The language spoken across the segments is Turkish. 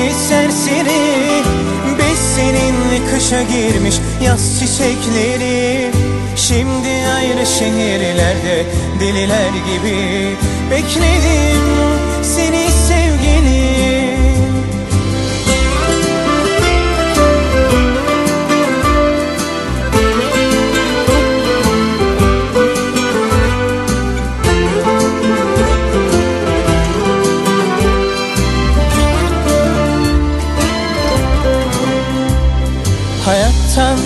iki serseri Biz seninle kışa girmiş yaz çiçekleri. Şimdi ayrı şehirlerde deliler gibi Bekledim seni sevgilim Hayattan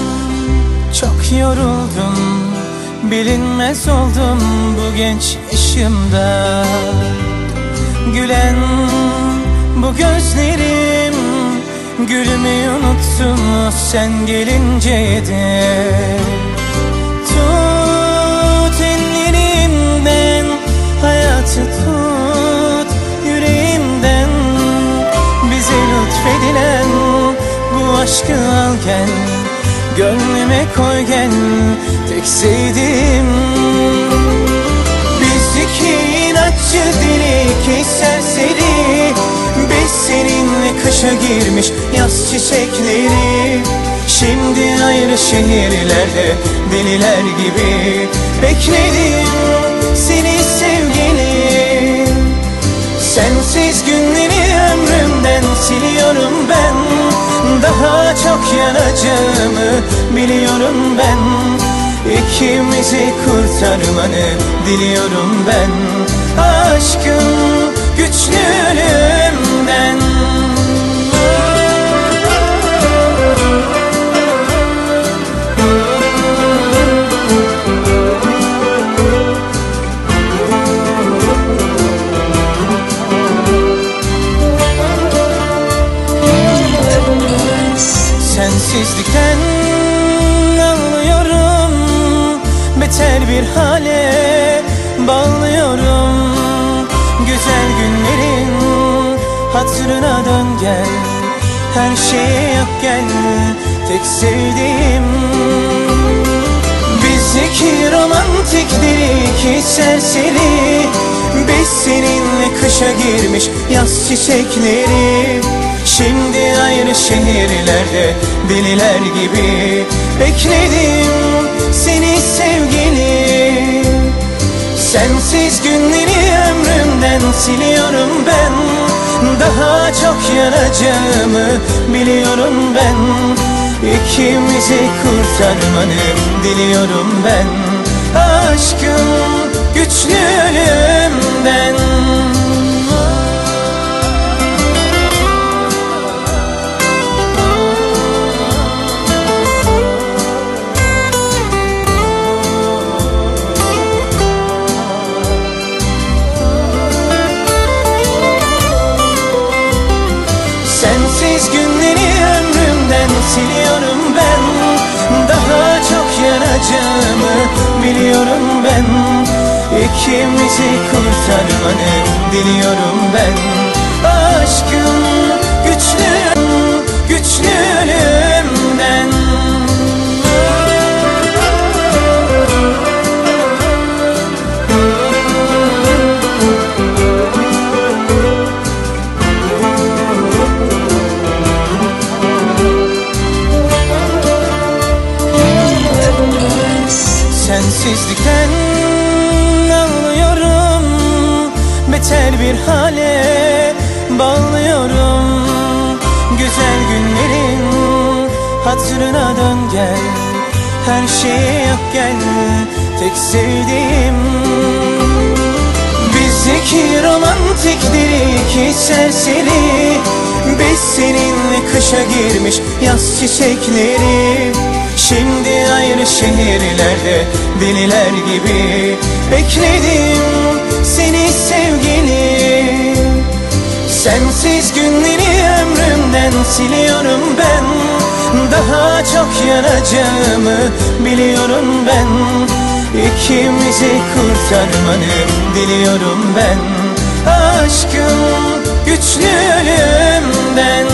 çok yoruldum Bilinmez oldum bu genç yaşımda. Gülen bu gözlerim Gülmeyi unuttum sen gelince de. Tut ellerimden Hayatı tut yüreğimden. Bize lütfedilen bu aşkı al gel Gönlüme koy gel tek sevdiğim. Biz iki inatçı deli iki serseri Biz seninle kışa girmiş yaz çiçekleri. Şimdi ayrı şehirlerde deliler gibi Bekledim seni sevgilim Sensiz günleri ömrümden siliyorum ben. Daha çok yanacağımı biliyorum ben İkimizi kurtarmanı diliyorum ben. Aşkın güçlü ölümden Sensizlikten anlıyorum. Beter bir hale bağlıyorum. Güzel günlerin hatırına dön gel. Her şeye yap gel. Tek sevdiğim Biz iki romantik deli serseri. Biz seninle kışa girmiş yaz çiçekleri Şimdi ayrı şehirlerde deliler gibi Bekledim seni sevgilim Sensiz günleri ömrümden siliyorum ben. Daha çok yanacağımı biliyorum ben. İkimizi kurtarmanı diliyorum ben. Aşkım güçlü ölümden Sensiz günleri ömrümden siliyorum ben. Daha çok yanacağımı biliyorum ben. İkimizi kurtarmanı diliyorum ben. Aşkım Sensizlikten anlıyorum Beter bir hale bağlıyorum. Güzel günlerin hatırına dön gel. Her şeye yap gel. Tek sevdiğim Biz iki romantik deli iki serseri. Biz seninle kışa girmiş yaz çiçekleri Şimdi ayrı şehirlerde deliler gibi Bekledim seni sevgilim Sensiz günleri ömrümden siliyorum ben. Daha çok yanacağımı biliyorum ben. İkimizi kurtarmanı diliyorum ben. Aşkım güçlü ölümden